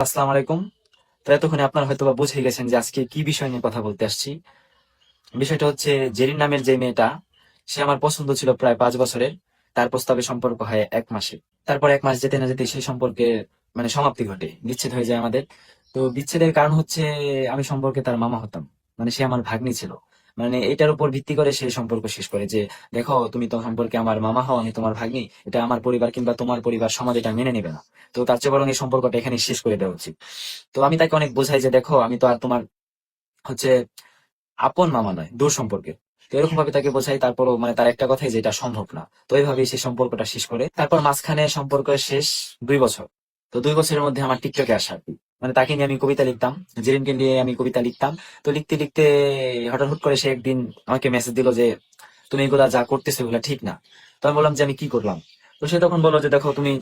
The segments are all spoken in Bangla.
আসসালামু আলাইকুম। তো এতক্ষণে হয়তো বা বুঝে গেছেন যে আজকে কি বিষয় নিয়ে কথা বলতে আসছি। বিষয়টা হচ্ছে জেরিন নামের যে মেয়েটা, সে আমার পছন্দ ছিল প্রায় পাঁচ বছরের। তার প্রস্তাবে সম্পর্ক হয় এক মাসে। তারপর এক মাস যেতে না যেতে সেই সম্পর্কে মানে সমাপ্তি ঘটে, বিচ্ছেদ হয়ে যায় আমাদের। তো বিচ্ছেদের কারণ হচ্ছে, আমি সম্পর্কে তার মামা হতাম। মানে সে আমার ভাগ্নি ছিল। মানে এটার উপর ভিত্তি করে সে সম্পর্ক শেষ করে যে, দেখো, তুমি তো সম্পর্কে আমার মামা হও, আমি তোমার ভাগ্নি, এটা আমার পরিবার কিংবা তোমার পরিবার সমাজ এটা মেনে নেবে না। তো তার চেয়ে বরং এই সম্পর্কটা এখানে শেষ করে দেওয়া উচিত। তো আমি তাকে অনেক বোঝাই যে, দেখো, আমি তো আর তোমার হচ্ছে আপন মামা নয়, দূর সম্পর্কে তো এরকম ভাবে তাকে বোঝাই, তারপরও মানে তার একটা কথাই যে, এটা সম্ভব না। তো এইভাবেই সে সম্পর্কটা শেষ করে। তারপর মাঝখানে সম্পর্ক শেষ দুই বছর। তো দুই বছরের মধ্যে আমার টিকটকে আসা। মানে তাকে নিয়ে আমি কবিতা লিখতাম, জেরিনকে নিয়ে আমি কবিতা লিখতাম। তো লিখতে লিখতে হঠাৎ হুট করে সে একদিন আমাকে মেসেজ দিল যে, তুমি এগুলা যা করতেছো এগুলা ঠিক না। তো আমি বললাম যে, আমি কি করলাম? তো সে তখন বলল যে, দেখো, তুমি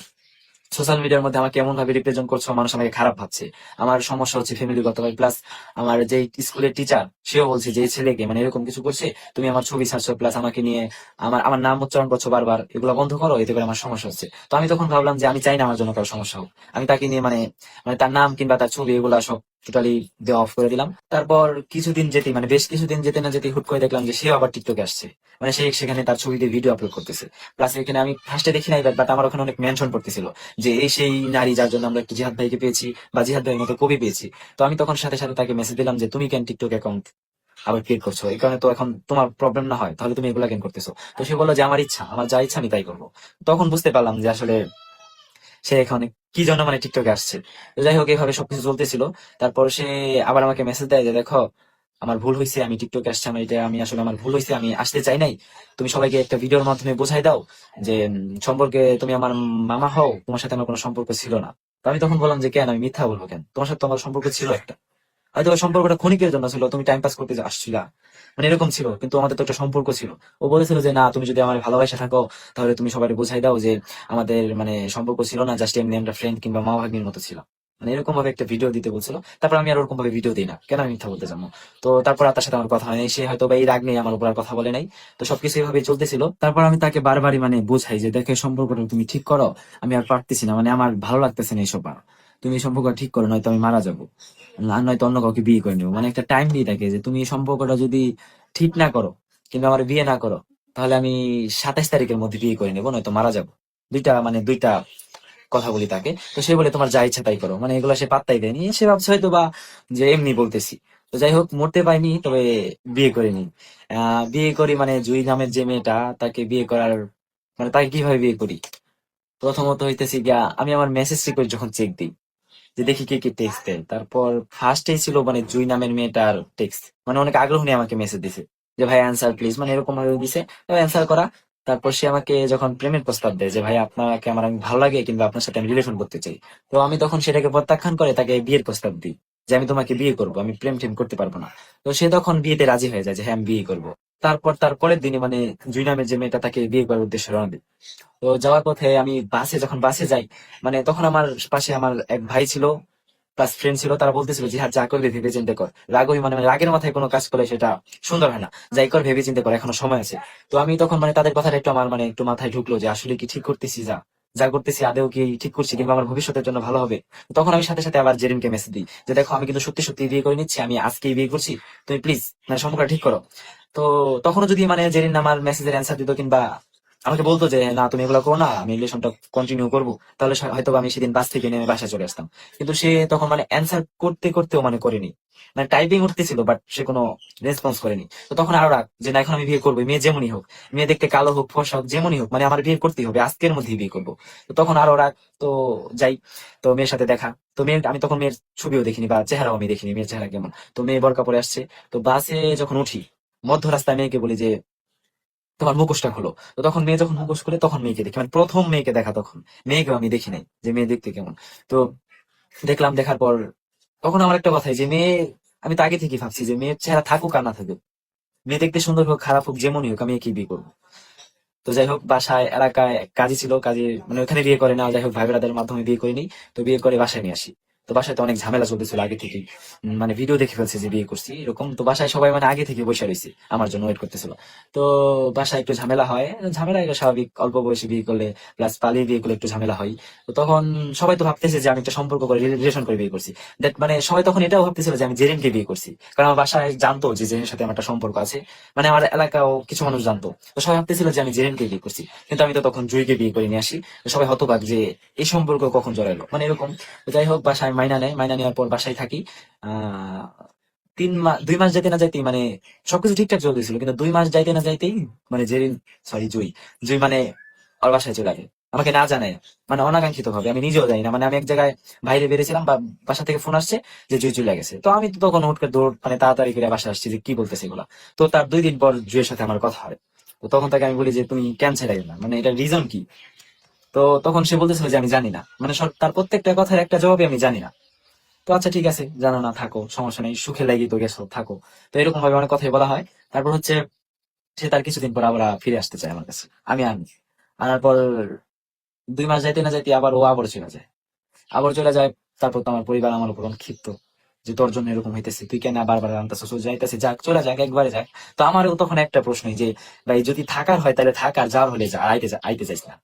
সোশ্যাল মিডিয়ার মধ্যে আমাকে এমন ভাবে রিপ্রেজেন্ট করছ, মানুষ আমাকে খারাপ ভাবছে। আমার সমস্যা হচ্ছে ফ্যামিলিগত প্লাস আমার যে স্কুলের টিচার সেও বলছে যে ছেলেকে মানে এরকম কিছু করছে, তুমি আমার ছবি ছাড়ছো প্লাস আমাকে নিয়ে আমার আমার নাম উচ্চারণ করছ বারবার, এগুলো বন্ধ করো, এতে করে আমার সমস্যা হচ্ছে। তো আমি তখন ভাবলাম যে, আমি চাই না আমার জন্য কারও সমস্যা হোক। আমি তাকে নিয়ে মানে মানে তার নাম কিংবা তার ছবি এগুলা সব টোটালি দেওয়া অফ করে দিলাম। তারপর কিছুদিন যেতে মানে বেশ কিছুদিন যেতে না যেতে হুট করে দেখলাম যে সেও আবার টিকটকে আসছে। মানে সে সেখানে তার ছবি দিয়ে ভিডিও আপলোড করতেছে। প্লাস এখানে আমি ফার্স্টে দেখি নাই বাট আমার ওখানে অনেক মেনশন করতেছিল যে এই সেই নারী যার জন্য আমরা জিহাদ ভাইকে পেয়েছি বা জিহাদ ভাইয়ের মতো কবি পেয়েছি। তো আমি তখন সাথে সাথে তাকে মেসেজ দিলাম যে, তুমি কেন টিকটক অ্যাকাউন্ট আবার ক্রিয়েট করছ? এই কারণে তো এখন তোমার প্রবলেম না হয়, তাহলে তুমি এগুলা কেন করতেছো? তো সে বলল যে, আমার ইচ্ছা, আমার যা ইচ্ছা আমি তাই করব। তখন বুঝতে পারলাম যে আসলে সে এখানে কি জন্য মানে টিকটকে আসছে? যাই হোক এইভাবে সবকিছু চলতেছিল। তারপর সে আবার আমাকে মেসেজ দেয় যে, দেখো, আমার ভুল হয়েছে আমি টিকটকে আসছি আমার এটা, আমি আসলে আমার ভুল হয়েছে আমি আসতে চাই নাই। তুমি সবাইকে একটা ভিডিওর মাধ্যমে বোঝাই দাও যে সম্পর্কে তুমি আমার মামা হও, তোমার সাথে আমার কোনো সম্পর্ক ছিল না। তো আমি তখন বললাম যে, কেন? আমি মিথ্যা বলব কেন? তোমার সাথে তোমার সম্পর্ক ছিল একটা। হয়তো সম্পর্কটা ক্ষণিকের জন্য ছিল, তুমি টাইম পাস করতে আসছিলা। মানে এরকম ছিল, কিন্তু আমাদের তো একটা সম্পর্ক ছিল। ও বলেছিল যে, না, তুমি যদি আমার ভালোবাসা থাকো, তাহলে তুমি সবাই বোঝাই দাও যে, আমাদের মানে সম্পর্ক ছিল না জাস্ট এমনি আমরা ফ্রেন্ড কিংবা মা ভাগ্নির মতো ছিল মানে এরকম ভাবে একটা ভিডিও দিতে বলছিল। তারপর আমি আর ওরকম ভাবে ভিডিও দিই না। কেন আমি মিথ্যা বলতে যাব তো তারপর তার সাথে আমার কথা হয়নি সে হয়তো বা এই রাগ নেই আমার উপর আর কথা বলে নাই। তো সবকিছু এইভাবে চলতেছিল। তারপর আমি তাকে বারবারই মানে বোঝাই যে, দেখে সম্পর্কটা তুমি ঠিক করো। আমি আর পারতেছি না। মানে আমার ভালো লাগতেছে না এইসব তুমি এই সম্পর্ক ঠিক করো, নয়তো আমি মারা যাব। আর নয়তো অন্য কাউকে বিয়ে করে নেব। মানে একটা টাইম দিয়ে থাকে যে তুমি এই সম্পর্কটা যদি ঠিক না করো, কিংবা আমার বিয়ে না করো, তাহলে আমি সাতাইশ তারিখের মধ্যে বিয়ে করে নেব, নয়তো মারা যাব। দুইটা মানে দুইটা কথা বলি তাকে। তো সে বলে, তোমার যা ইচ্ছা তাই করো। মানে এগুলো সে পাত্তাই দেয়নি। সে ভাবছে হয়তো বা যে এমনি বলতেছি। তো যাই হোক, মরতে পাইনি তবে বিয়ে করিনি আহ, বিয়ে করি মানে জুই নামের যে মেয়েটা, তাকে বিয়ে করার মানে তাকে কীভাবে বিয়ে করি? প্রথমত হইতেছি গিয়া, আমি আমার মেসেজ রিকোয়েস্ট যখন চেক দিই যে দেখি কে কে টেক্সট দেয়। তারপর ফার্স্টেই ছিল মানে জুই নামের মেয়েটার টেক্সট মানে অনেক আগ্রহ নিয়ে আমাকে মেসেজ দিছে যে, ভাই অ্যান্সার প্লিজ মানে এরকম ভাবে দিছে। অ্যান্সার করা। তারপর সে আমাকে যখন প্রেমের প্রস্তাব দেয় যে, ভাই, আপনাকে আমার অনেক ভালো লাগে, কিন্তু আপনার সাথে আমি রিলেশন করতে চাই। তো আমি তখন সেটাকে প্রত্যাখ্যান করে তাকে বিয়ের প্রস্তাব দিই যে, আমি তোমাকে বিয়ে করব, আমি প্রেম টেম করতে পারব না। তো সে তখন বিয়েতে রাজি হয়ে যায় যে হ্যাঁ আমি বিয়ে করব। তারপর তার পরের দিনে মানে জুই নামের যে মেয়েটা, তাকে বিয়ে করার উদ্দেশ্যে রওনা দিই। তো যাওয়ার পথে আমি বাসে, যখন বাসে যাই মানে তখন আমার পাশে আমার এক ভাই ছিল প্লাস ফ্রেন্ড ছিল, তারা বলতেছিল যে হ্যাঁ যা করবে ভেবে চিন্তে কর। রাগ মানে মানে রাগের মাথায় কোনো কাজ করলে সেটা সুন্দর হয় না। যাই কর, ভেবে চিন্তে কর, এখনও সময় আছে। তো আমি তখন মানে তাদের কথাটা একটু আমার মানে একটু মাথায় ঢুকলো যে, আসলে কি ঠিক করতেছি, যা যা করতেছি, আদেও কি ঠিক করছি, কিংবা আমার ভবিষ্যতের জন্য ভালো হবে? তখন আমি সাথে সাথে আবার জেরিনকে মেসেজ দিই, যে, দেখো, আমি কিন্তু সত্যি সত্যি বিয়ে করে নিচ্ছি, আমি আজকেই বিয়ে করছি, তুমি প্লিজ মানে সম্পর্কটা ঠিক করো। তো তখনও যদি মানে জেরিন আমার মেসেজের অ্যান্সার দিত কিংবা আমাকে বলতো যে, না, তুমি এগুলো করো না, আমি রিলেশনটা কন্টিনিউ করব, তাহলে হয়তো আমি সেদিন বাস থেকে নেমে বাসায় চলে আসতাম। কিন্তু সে তখন মানে অ্যান্সার করতে করতেও মানে করেনি। মানে টাইপিং উঠতেছিল বাট সে কোনো রেসপন্স করেনি। তো তখন আরও রাগ যে, না, এখন আমি বিয়ে করব মেয়ে যেমনই হোক, মেয়ে দেখতে কালো হোক, ফর্সা হোক, যেমনই হোক মানে আমার বিয়ে করতেই হবে, আজকের মধ্যেই বিয়ে করব। তো তখন আরও রাগ, তো যাই, তো মেয়ের সাথে দেখা। তো মেয়ের, আমি তখন মেয়ের ছবিও দেখিনি বা চেহারাও আমি দেখিনি, মেয়ের চেহারা কেমন। তো মেয়ে বরকা পরে আসছে, তো বাসে যখন উঠি মধ্য রাস্তায় মেয়েকে বলি যে, তোমার মুখোশটা খোলো। তো তখন মেয়ে যখন মুখোশ খুলে, তখন মেয়েকে দেখি। মানে প্রথম মেয়েকে দেখা তখন। মেয়েকেও আমি দেখি নাই যে মেয়ে দেখতে কেমন। তো দেখলাম, দেখার পর তখন আমার একটা কথাই যে, মেয়ে, আমি তো আগে থেকে ভাবছি যে, মেয়ের চেহারা থাকুক আর না থাকুক। মেয়ে দেখতে সুন্দর হোক, খারাপ হোক, যেমনই হোক, আমি একে বিয়ে করব। তো যাই হোক, বাসায়, এলাকায় কাজী ছিল, কাজী মানে ওখানে বিয়ে করে না, যাই হোক ভাই মাধ্যমে বিয়ে করিনি। তো বিয়ে করে বাসায় নিয়ে আসি। তো বাসায় তো অনেক ঝামেলা চলতেছিল আগে থেকে মানে ভিডিও দেখে ফেলছে যে বিয়ে করছি, এরকম। তো বাসায় সবাই মানে আগে থেকে বসে রয়েছে, আমার জন্য ওয়েট করতেছিল। তো বাসায় একটু ঝামেলা হয়, ঝামেলা এটা স্বাভাবিক। অল্প বয়সে বিয়ে করলে প্লাস পালিয়ে বিয়ে করলে একটু ঝামেলা হয়। তো তখন সবাই তো ভাবতেছে যে আমি একটা সম্পর্ক করে রিলেশন করে বিয়ে করছি। দ্যাট মানে সবাই তখন এটাও ভাবতেছিল যে আমি জেরিনকে বিয়ে করছি। কারণ আমার বাসায় জানতো যে জেরিনের সাথে আমার একটা সম্পর্ক আছে। মানে আমার এলাকাও কিছু মানুষ জানতো। তো সবাই ভাবতেছিল যে আমি জেরিনকে বিয়ে করছি। কিন্তু আমি তো তখন জুইকে বিয়ে করে নিয়ে আসি। সবাই হতবাক যে এই সম্পর্ক কখন জড়াইলো? মানে এরকম। যাই হোক, বাসায় মাইনা নেয়, মাইনা নেওয়ার পর বাসায় থাকি। তিন মাস দুই মাস যাইতে না যাইতেই মানে সবকিছু ঠিকঠাক চলতেছিল, কিন্তু দুই মাস যাইতে না যাইতেই মানে জেরিন সরি জুই জুই মানে ওর বাসায় চলে আসে। আমাকে না জানায় মানে অনাকাঙ্ক্ষিত ভাবে আমি নিজেও যাই না মানে আমি এক জায়গায় বাইরে বেরিয়েছিলাম, বা বাসা থেকে ফোন আসছে যে জুই চলে গেছে। তো আমি তো তখন হুট করে দৌড় মানে তাড়াতাড়ি করে বাসা আসছি যে কি বলতেছে এগুলা। তো তার দুই দিন পর জুয়ের সাথে আমার কথা হয়। তো তখন তাকে আমি বলি যে, তুমি ক্যান্সেল না। মানে এটা রিজন কি? তো তখন সে বলতেছিল যে আমি জানি না। মানে তার প্রত্যেকটা কথার একটা জবাবই আমি জানি না। তো আচ্ছা ঠিক আছে, জানো না, থাকো, সমস্যা নেই, সুখে লাগি তো গেছো, থাকো। তো এরকম ভাবে অনেক কথাই বলা হয়। তারপর হচ্ছে, সে তার কিছুদিন পর আবার ফিরে আসতে চায় আমার কাছে। আমি আনি আনার পর দুই মাস যাইতে না যাইতে আবার ও আবার চলে যায়। আবার চলে যায়, তারপর তো আমার পরিবার আমার উপর ক্ষিপ্ত যে তোর জন্য এরকম হইতেছে, তুই কেন বারবার আনতেছিস যাইতেছে, যাক, চলে যাক, একবারে যাক। তো আমারও তখন একটা প্রশ্নই যে, ভাই, যদি থাকার হয়, তাহলে থাক, আর যাওয়ার হলে যা, আইতে আইতে চাইস না।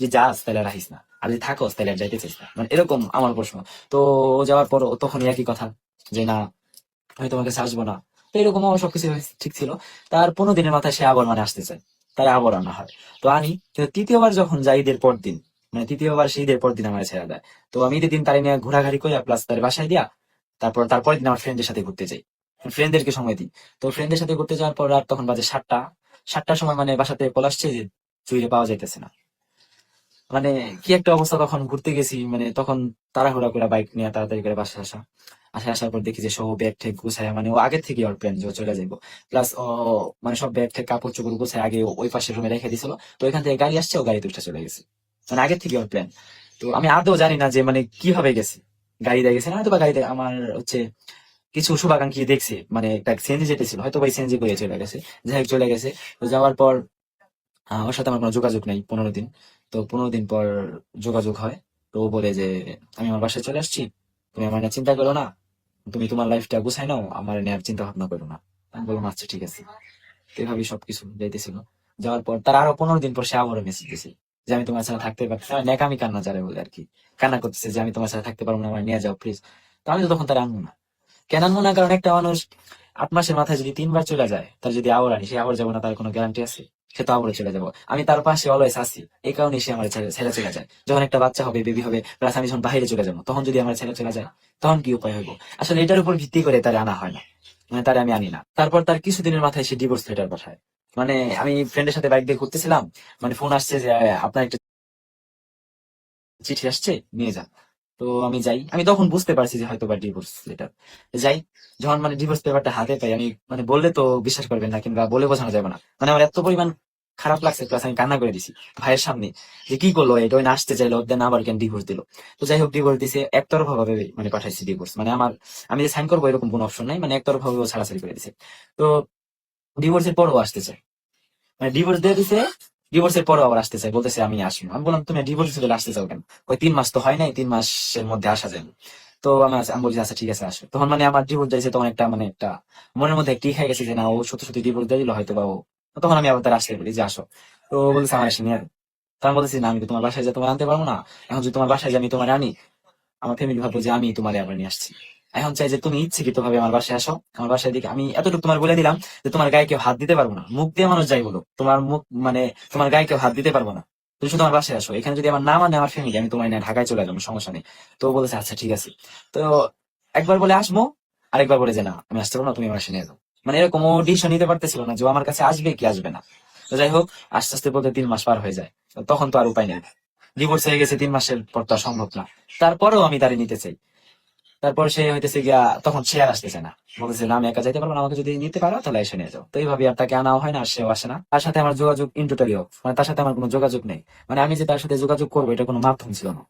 যে যাস তাহলে আহিস না। আর যদি থাকোস তাহলে যাইতে চাইস না। মানে এরকম আমার প্রশ্ন। তো যাওয়ার পর তখন একই কথা যে, না, আমি তোমার কাছে আসব না। তো এরকম আমার সবকিছু ঠিক ছিল। তার পনেরো দিনের মাথায় সে আবার মানে আসতে চায়। তার আবার আনা হয়। তো আনি কিন্তু তৃতীয়বার যখন যাই ঈদের পর দিন মানে তৃতীয়বার সেই ঈদের পর দিন আমার ছেড়ে দেয়। তো আমি ঈদের দিন তার নিয়ে ঘোরাঘুরি করি প্লাস তার বাসায় দিয়া, তারপর, তারপরের দিন আমার ফ্রেন্ডের সাথে ঘুরতে যাই। ফ্রেন্ডদেরকে সময় দিই। তো ফ্রেন্ডের সাথে ঘুরতে যাওয়ার পর আর তখন বাজে সাতটা। সাতটার সময় মানে বাসাতে আসছে যে, চুইরে পাওয়া যাইতেছে না। মানে কি একটা অবস্থা তখন ঘুরতে গেছি মানে তখন তাড়াহুড়া করে বাইক নিয়ে তাড়াতাড়ি করে বাসায় আসা। আসা আসার পর দেখি যে সব ব্যাগ ঠেক গুছায় মানে ও আগের থেকে ওর প্ল্যান চলে যাইবো। প্লাস ও মানে সব ব্যাগ ঠেক কাপড় চোপড় গুছায় আগে ওই পাশে রুমে রেখে দিছিল। তো ওইখান থেকে গাড়ি আসছে, ও গাড়িতে উঠে চলে গেছে। মানে আগের থেকে ওর প্ল্যান তো আমি আদৌ জানি না যে মানে কীভাবে গেছে। গাড়িতে গেছে না হয়তো বা গাড়িতে আমার হচ্ছে কিছু শুভাকাঙ্ক্ষী দেখছে মানে একটা সিএনজি যেতেছিল হয়তো বা সিএনজি করে চলে গেছে। যাই হোক চলে গেছে। তো যাওয়ার পর ওর সাথে আমার কোনো যোগাযোগ নেই পনেরো দিন। তো পনেরো দিন পর যোগাযোগ হয়। তো ও বলে যে, আমি আমার বাসায় চলে আসছি। তুমি আমার চিন্তা করো না। তুমি তোমার লাইফটা গুছাই নাও। আমার নিয়ে আর চিন্তা ভাবনা করো না। আমি বললাম আচ্ছা ঠিক আছে। এভাবেই সবকিছু যাইতেছিল। যাওয়ার পর তার আরও পনেরো দিন পর সে আবারও মেসেজ দিছে যে, আমি তোমার ছাড়া থাকতে পারছি না। নেকামি কান্না যারে বলে আর কি। কান্না করতেছে যে, আমি তোমার ছাড়া থাকতে পারব না। আমার নিয়ে যাও প্লিজ তো আমি তো তখন তার আনব না কেন আনব না কারণ একটা মানুষ আট মাসের মাথায় যদি তিনবার চলে যায়, তার যদি আবার আনি, সে আবার যাব না, তার কোনো গ্যারান্টি আছে? সে তো আবার চলে যাব। আমি তার পাশে অলওয়েজ আসি এই কারণে সে আমার ছেলে চলে যায়। যখন একটা বাচ্চা হবে বেবি হবে প্লাস আমি যখন বাইরে চলে যাব, তখন যদি আমার ছেলে চলে যায়, তখন কি উপায় হইব? আসলে এটার উপর ভিত্তি করে তার আনা হয় না। মানে তারে আমি আনি না। তারপর তার কিছুদিনের মাথায় সে ডিভোর্স লেটার পাঠায়। মানে আমি ফ্রেন্ডের সাথে বাইক দিয়ে ঘুরতেছিলাম মানে ফোন আসছে যে আপনার একটা চিঠি আসছে, নিয়ে যান। তো আমি যাই। আমি তখন বুঝতে পারছি যে হয়তো বা ডিভোর্স লেটার যাই, যখন মানে ডিভোর্স পেপারটা হাতে পাই, আমি মানে বললে তো বিশ্বাস করবেন না, কিংবা বলে বোঝানো যাবে না। মানে আমার এত পরিমাণ খারাপ লাগছে প্লাস আমি কান্না করে দিছি ভাইয়ের সামনে যে কি করল, এটা ওই আসতে চাইলো দেন আবার কেন ডিভোর্স দিল? তো যাই হোক ডিভোর্স দিছে একতরফা ভাবে মানে পাঠাইছি ডিভোর্স মানে আমার, আমি যে সাইন করব এরকম কোনো অপশন নাই মানে একতরফা ভাবে ছাড়াছাড়ি করে দিছে। তো ডিভোর্সের পরও আসতে চাই মানে ডিভোর্স দিয়ে দিছে ডিভোর্সের পরও আবার আসতে চাই বলতেছে আমি আসব। আমি বললাম, তুমি ডিভোর্স চলে আসতে চাও কেন? ওই তিন মাস তো হয় নাই, তিন মাসের মধ্যে আসা যায় তো আমি আচ্ছা- আমি বলছি আচ্ছা ঠিক আছে, আসো। তখন মানে আমার ডিভোর্স দিয়েছে তখন একটা মানে একটা মনের মধ্যে একটি খাই গেছে যে, না, ও সত্যি সত্যি ডিভোর্স দিয়ে দিল হয়তো বা ও তখন আমি আবার তার আসতে বলি যে, আসো। তো বলছে আমার এসে নিয়ে আয়। তো আমি বলতেছি, না, আমি তোমার বাসায় যা তোমার আনতে পারব না। এখন যদি তোমার বাসায় যে আমি তোমার আনি, আমার ফ্যামিলি ভাববো যে, আমি তোমার আবার নিয়ে আসছি। এখন চাই যে তুমি ইচ্ছাকৃত ভাবে আমার বাসায় আসো। আমার বাসায় দিকে আমি এতটুকু তোমার বলে দিলাম যে তোমার গায়ে কেউ হাত দিতে পারব না। মুখ দিয়ে মানুষ যাই বলো তোমার মুখ মানে তোমার গায়ে কেউ হাত দিতে পারব না। তুমি শুধু আমার বাসায় আসো। এখানে যদি আমার না মানে আমার ফ্যামিলি আমি তোমার ঢাকায় চলে যাব, সমস্যা নেই। তো বলেছে আচ্ছা ঠিক আছে। তো একবার বলে আসব, আরেকবার বলে যে, না, আমি আসতে পারব না, তুমি আমার নিয়ে যাও। মানে এরকম ও ডিসিশন নিতে পারতেছিল না যে আমার কাছে আসবে কি আসবে না। তো যাই হোক, আস্তে আস্তে বলতে তিন মাস পার হয়ে যায়। তখন তো আর উপায় নেই। ডিভোর্স হয়ে গেছে তিন মাসের পর তো সম্ভব না। তারপরেও আমি তারে নিতে চাই। তারপর সে হইতেছে গিয়া, তখন সে আর আসতেছে না। বলতেছে আমি একা যাইতে পারব না, আমাকে যদি নিতে পারো, তাহলে এসে নিয়ে যাও। তো এইভাবে আর তাকে আনাও হয় না, আর সেও আসে না। তার সাথে আমার যোগাযোগ ইন্টোটালি অফ মানে তার সাথে আমার কোনো যোগাযোগ নেই। মানে আমি যে তার সাথে যোগাযোগ করব, এটা কোনো মাধ্যম ছিল না।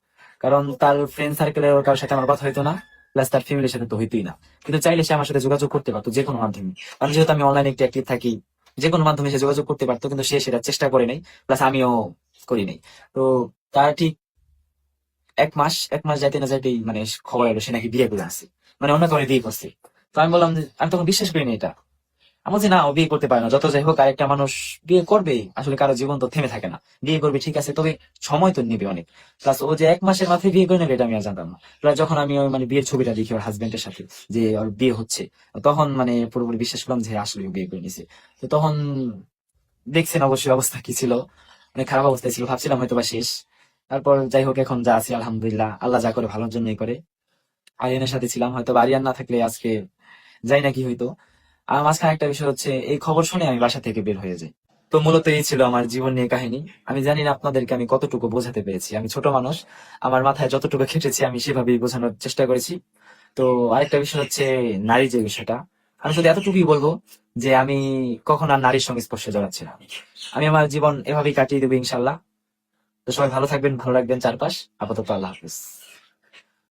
কারণ তার ফ্রেন্ড সার্কেলের কারোর সাথে আমার কথা হইতো না প্লাস তার ফ্যামিলির সাথে তো হইতোই না। কিন্তু চাইলে সে আমার সাথে যোগাযোগ করতে পারতো যে কোনো মাধ্যমে। কারণ যেহেতু আমি অনলাইনে একটু অ্যাক্টিভ থাকি, যে কোনো মাধ্যমে সে যোগাযোগ করতে পারতো, কিন্তু সে সেটা চেষ্টা করে নাই প্লাস আমিও করি নাই। তো তার ঠিক এক মাস এক মাস যাইতে না যাইতেই মানে খবর এলো সে নাকি বিয়ে করে আসছে মানে অন্য কাউরে বিয়ে করছে। তো আমি বললাম যে, আমি তখন বিশ্বাস করিনি এটা। আমি বলছি, না, ও বিয়ে করতে পারে না। যত যাই হোক, আরেকটা মানুষ বিয়ে করবে, আসলে কারও জীবন তো থেমে থাকে না। বিয়ে করবে, ঠিক আছে, তবে সময় তো নেবে অনেক। প্লাস ও যে এক মাসের মাথায় বিয়ে করে নেবে, এটা আমি আর জানতাম না। প্লাস যখন আমি ওই মানে বিয়ের ছবিটা দেখি ওর হাজবেন্ডের সাথে, যে ওর বিয়ে হচ্ছে, তখন মানে পুরোপুরি বিশ্বাস করলাম যে, আসলে বিয়ে করে নিছে। তো তখন দেখছেন অবশ্যই অবস্থা কি ছিল। অনেক খারাপ অবস্থায় ছিল, ভাবছিলাম হয়তো বা শেষ। তারপর যাই হোক এখন যা আছি, আলহামদুলিল্লাহ। আল্লাহ যা করে ভালোর জন্যই করে। আরিয়ানের সাথে ছিলাম, হয়তো আরিয়ান না থাকলে আজকে যাই না কি হইতো। আর মাঝখানে একটা বিষয় হচ্ছে, এই খবর শুনে আমি বাসা থেকে বের হয়ে যাই। তো মূলত এই ছিল আমার জীবন নিয়ে কাহিনী। আমি জানি না আপনাদেরকে আমি কতটুকু বোঝাতে পেরেছি। আমি ছোট মানুষ, আমার মাথায় যতটুকু খেটেছি, আমি সেভাবেই বোঝানোর চেষ্টা করেছি। তো আরেকটা বিষয় হচ্ছে নারী যে বিষয়টা, আমি শুধু এতটুকুই বলব যে আমি কখন আর নারীর সঙ্গে স্পর্শে জড়াচ্ছি না। আমি আমার জীবন এভাবেই কাটিয়ে দেবো, ইনশাল্লাহ। তো সবাই ভালো থাকবেন ভালো রাখবেন চারপাশ। আপাতত আল্লাহ হাফিজ।